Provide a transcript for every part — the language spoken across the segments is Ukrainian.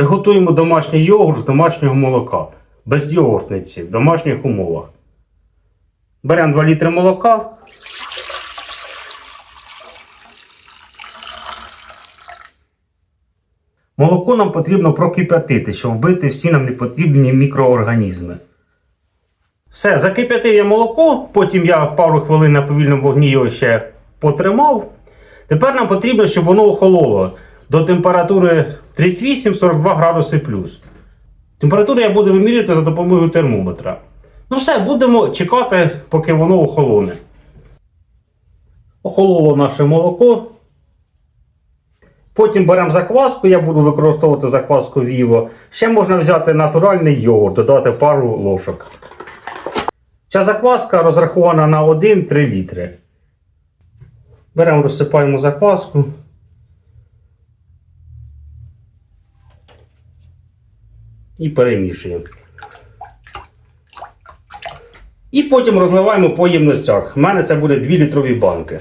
Приготуємо домашній йогурт з домашнього молока, без йогуртниці, в домашніх умовах. Беремо 2 літри молока. Молоко нам потрібно прокип'ятити, щоб вбити всі нам непотрібні мікроорганізми. Все, закип'ятив я молоко, потім я пару хвилин на повільному вогні його ще потримав. Тепер нам потрібно, щоб воно охололо до температури 38-42 градуси плюс. Температуру я буду вимірювати за допомогою термометра. Ну все, будемо чекати, поки воно охолоне. Охололо наше молоко. Потім беремо закваску, я буду використовувати закваску Vivo. Ще можна взяти натуральний йогурт, додати пару ложок. Ця закваска розрахована на 1-3 літри. Беремо, розсипаємо закваску. І перемішуємо. І потім розливаємо по ємностях. У мене це буде 2 літрові банки.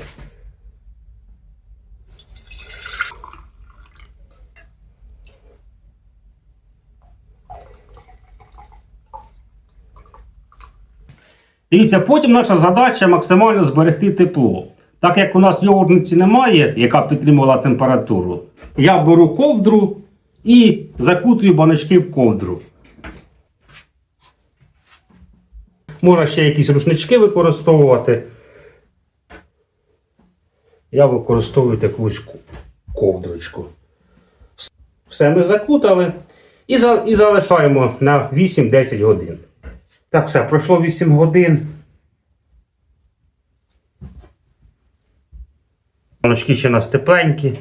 Дивіться, потім наша задача максимально зберегти тепло. Так як у нас йогуртниці немає, яка підтримувала температуру, я беру ковдру і закутую баночки в ковдру. Можна ще якісь рушнички використовувати. Я використовую таку ковдрочку. Все ми закутали і, за, і залишаємо на 8-10 годин. Так, все, пройшло 8 годин. Баночки ще у нас тепленькі.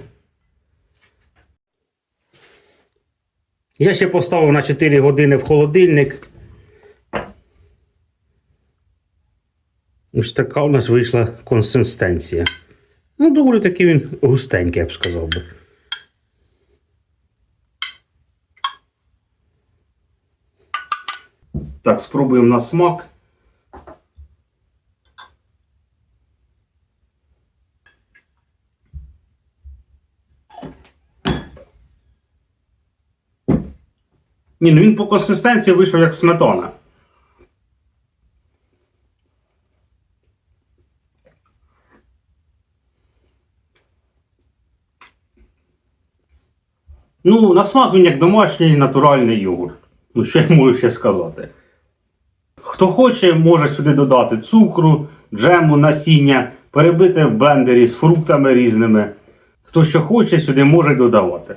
Я ще поставив на 4 години в холодильник. Ось така у нас вийшла консистенція. Ну, доволі таки він густенький, я б сказав би. Так, спробуємо на смак. Ні, ну він по консистенції вийшов як сметана. Ну, на смак він як домашній натуральний йогурт. Ну, що я можу ще сказати? Хто хоче, може сюди додати цукру, джему, насіння, перебити в блендері з фруктами різними. Хто що хоче, сюди може додавати.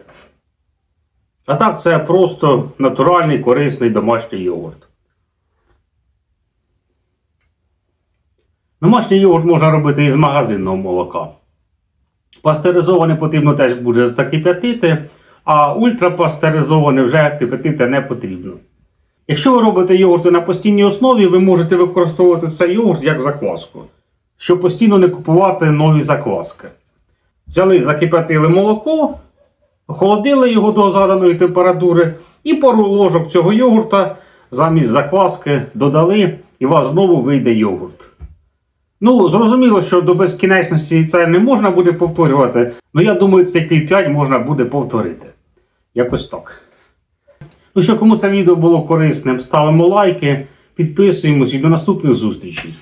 А так, це просто натуральний, корисний домашній йогурт. Домашній йогурт можна робити із магазинного молока. Пастеризований потрібно теж буде закип'ятити, а ультрапастеризований вже кип'ятити не потрібно. Якщо ви робите йогурти на постійній основі, ви можете використовувати цей йогурт як закваску, щоб постійно не купувати нові закваски. Взяли, закип'ятили молоко, охолодили його до заданої температури і пару ложок цього йогурта замість закваски додали, і у вас знову вийде йогурт. Ну, зрозуміло, що до безкінечності це не можна буде повторювати, але я думаю, цей 5 можна буде повторити. Якось так. Ну що, кому це відео було корисним, ставимо лайки, підписуємось і до наступних зустрічей.